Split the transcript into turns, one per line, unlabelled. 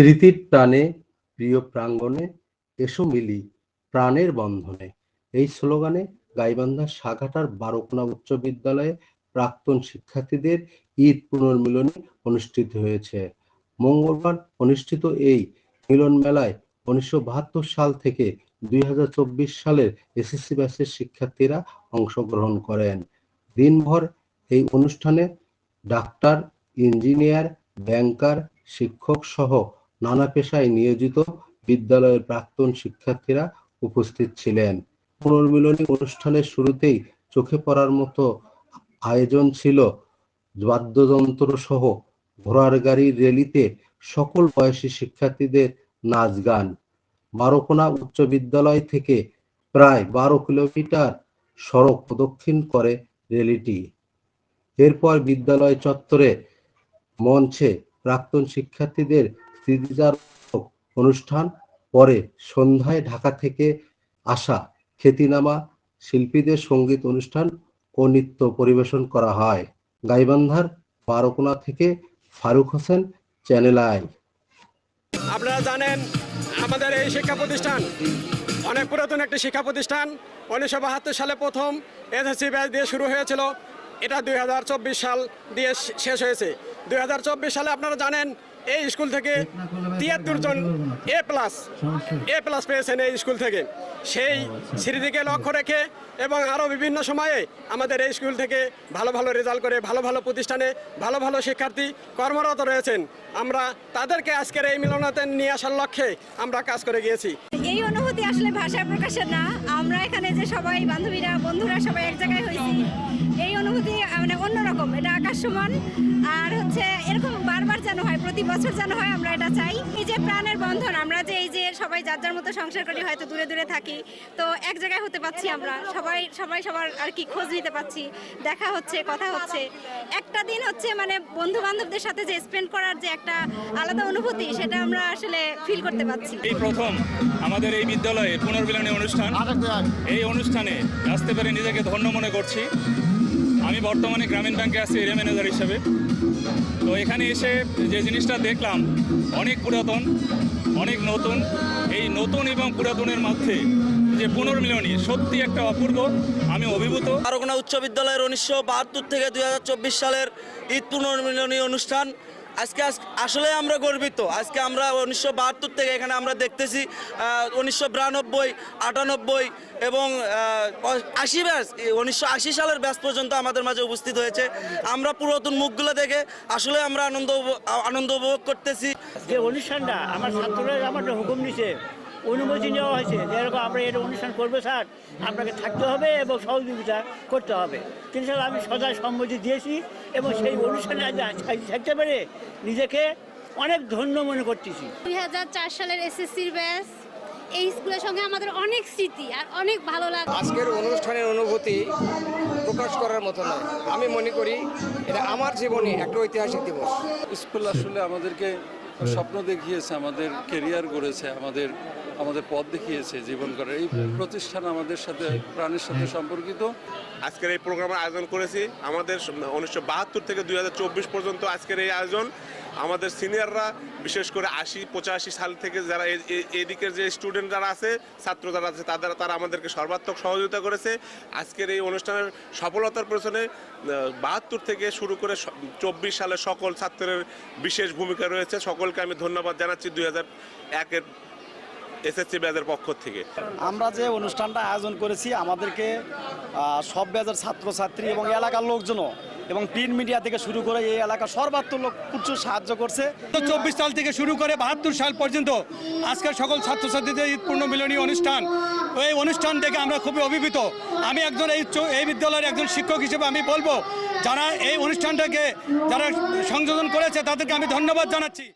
স্মৃতির টানে প্রিয় প্রাঙ্গণে, এসো মিলি প্রাণের বন্ধনে। এই স্লোগানে গাইবান্ধা সাঘাটার বারোকোনা উচ্চ বিদ্যালয়ে প্রাক্তন শিক্ষার্থীদের ঈদ পুনর্মিলনী অনুষ্ঠিত হয়েছে। মঙ্গলবার অনুষ্ঠিত এই মিলন মেলায় উনিশশো বাহাত্তর সাল থেকে দুই হাজার চব্বিশ সালের এসএসসি ব্যাচের শিক্ষার্থীরা অংশগ্রহণ করেন। দিনভর এই অনুষ্ঠানে ডাক্তার, ইঞ্জিনিয়ার, ব্যাংকার, শিক্ষক সহ নানা পেশায় নিয়োজিত বিদ্যালয়ের প্রাক্তন শিক্ষার্থীরা উপস্থিত ছিলেন। পুনর্মিলনী অনুষ্ঠানের শুরুতেই চোখে পড়ার মতো আয়োজন ছিল। বাদ্যযন্ত্র সহ ঘোড়ার গাড়ির র্যালিতে সকল বয়সী শিক্ষার্থীদের নাচ গান। বারোকোনা উচ্চ বিদ্যালয় থেকে প্রায় বারো কিলোমিটার সড়ক প্রদক্ষিণ করে র্যালিটি। এরপর বিদ্যালয় চত্বরে মঞ্চে প্রাক্তন শিক্ষার্থীদের স্মৃতিচারক অনুষ্ঠান পরে সন্ধ্যায় ঢাকা থেকে আসা খ্যাতিনামা শিল্পীদের সংগীত অনুষ্ঠান ও নৃত্য পরিবেশন করা হয়। গাইবান্ধার বারোকোনা থেকে ফারুক হোসেন, চ্যানেল আই।
আপনারা জানেন, আমাদের এই শিক্ষা প্রতিষ্ঠান অনেক পুরাতন একটি শিক্ষা প্রতিষ্ঠান। উনিশশো বাহাত্তর সালে প্রথম এসএসসি ব্যাচ দিয়ে শুরু হয়েছিল। এটা দুই হাজার চব্বিশ সাল দিয়ে শেষ হয়েছে। দুই হাজার চব্বিশ সালে আপনারা জানেন এই স্কুল থেকে তিয়াত্তর জন এ প্লাস এ প্লাস পেয়েছেন এই স্কুল থেকে। সেই স্মৃতিকে লক্ষ্য রেখে এবং আরও বিভিন্ন সময়ে আমাদের এই স্কুল থেকে ভালো ভালো রেজাল্ট করে ভালো ভালো প্রতিষ্ঠানে ভালো ভালো শিক্ষার্থী কর্মরত রয়েছেন। আমরা তাদেরকে আজকের এই মিলনাতে নিয়ে আসার লক্ষ্যে আমরা কাজ করে গিয়েছি।
এই অনুভূতি আসলে ভাষায় প্রকাশের না। আমরা এখানে যে সবাই বান্ধবীরা, বন্ধুরা সবাই এক জায়গায় হয়েছি, এই অনুভূতি মানে অন্যরকম। এটা আকাশ সমান আর হচ্ছে এরকম বারবার যেন হয়, প্রতি বছর যেন হয়, আমরা এটা চাই। এই যে প্রাণের বন্ধন, আমরা যে এই যে সবাই যার যার মতো সংসার করি, হয়তো দূরে দূরে থাকি, তো এক জায়গায় হতে পারছি আমরা। সবাই সবাই সবার আর কি খোঁজ নিতে পারছি, দেখা হচ্ছে, কথা হচ্ছে। একটা দিন হচ্ছে মানে বন্ধু বান্ধবদের সাথে যে স্পেন্ড করার যে একটা আলাদা অনুভূতি সেটা আমরা আসলে ফিল করতে পারছি।
এই প্রথম আমাদের এই বিদ্যালয়ে পুনর্মিলনী অনুষ্ঠান। এই অনুষ্ঠানে আসতে পেরে নিজেকে ধন্য মনে করছি। আমি বর্তমানে গ্রামীণ ব্যাংকে আছি এরিয়া ম্যানেজার হিসেবে। তো এখানে এসে যে জিনিসটা দেখলাম অনেক পুরাতন অনেক নতুন। এই নতুন এবং পুরাতনের মধ্যে যে পুনর্মিলনী সত্যি একটা অপূর্ব আমি অভিভূত।
বারোকোনা উচ্চ বিদ্যালয়ের উনিশশো বাহাত্তর থেকে দুই হাজার চব্বিশ সালের ঈদ পুনর্মিলনী অনুষ্ঠান আজকে আজ- আসলে আমরা গর্বিত। আজকে আমরা উনিশশো বাহাত্তর থেকে এখানে আমরা দেখতেছি উনিশশো বিরানব্বই, আটানব্বই এবং আশি ব্যাস উনিশশো আশি সালের ব্যাস পর্যন্ত আমাদের মাঝে উপস্থিত হয়েছে। আমরা পুরাতন মুখগুলো দেখে আসলে আমরা আনন্দ আনন্দ উপভোগ করতেছি।
যে অনুষ্ঠানটা, আমার ছাত্ররা আমার হুকুম নিছে অনুমতি নেওয়া হয়েছে। যে এরকম আমরা এটা অনুষ্ঠান করব স্যার আপনাকে থাকতে হবে এবং সহযোগিতা করতে হবে। কিন্তু স্যার আমি সদা সম্মতি দিয়েছি এবং সেই অনুষ্ঠানে আজ আজ থাকতে পেরে নিজেকে অনেক ধন্য মনে করতেছি।
দুই হাজার চার সালের এসএসসির ব্যাস এই স্কুলের সঙ্গে আমাদের অনেক স্মৃতি আর অনেক ভালো লাগে
আজকের অনুষ্ঠানের অনুভূতি প্রকাশ করার মতো নয়। আমি মনে করি এটা আমার জীবনে একটা ঐতিহাসিক দিবস।
স্কুল আসলে আমাদেরকে স্বপ্ন দেখিয়েছে আমাদের কেরিয়ার গড়েছে আমাদের আমাদের পথ দেখিয়েছে জীবন করার এই প্রতিষ্ঠান আমাদের সাথে প্রাণের সাথে সম্পর্কিত।
আজকের এই প্রোগ্রামের আয়োজন করেছি। আমাদের উনিশশো বাহাত্তর থেকে দুই হাজার চব্বিশ পর্যন্ত আজকের এই আয়োজন। আমাদের সিনিয়ররা, বিশেষ করে আশি, পঁচাশি সাল থেকে যারা এদিকের যে স্টুডেন্ট যারা আছে, ছাত্র যারা আছে, তাদের, তারা আমাদেরকে সর্বাত্মক সহযোগিতা করেছে। আজকের এই অনুষ্ঠানের সফলতার পেছনে বাহাত্তর থেকে শুরু করে চব্বিশ সালে সকল ছাত্রের বিশেষ ভূমিকা রয়েছে। সকলকে আমি ধন্যবাদ জানাচ্ছি দুই হাজার একের এসএসসি ব্যাচের পক্ষ থেকে।
আমরা যে অনুষ্ঠানটা আয়োজন করেছি, আমাদেরকে সব ব্যাচের ছাত্রছাত্রী এবং এলাকার লোকজনও এবং প্রিন্ট মিডিয়া থেকে শুরু করে এই এলাকার সর্বাত্মক লোক প্রচুর সাহায্য করছে।
চব্বিশ সাল থেকে শুরু করে বাহাত্তর সাল পর্যন্ত আজকের সকল ছাত্রছাত্রীদের ঈদ পূর্ণ মিলনী অনুষ্ঠান। এই অনুষ্ঠান থেকে আমরা খুবই অভিভূত। আমি একজন এই এই বিদ্যালয়ের একজন শিক্ষক হিসেবে আমি বলব, যারা এই অনুষ্ঠানটাকে যারা সংযোজন করেছে তাদেরকে আমি ধন্যবাদ জানাচ্ছি।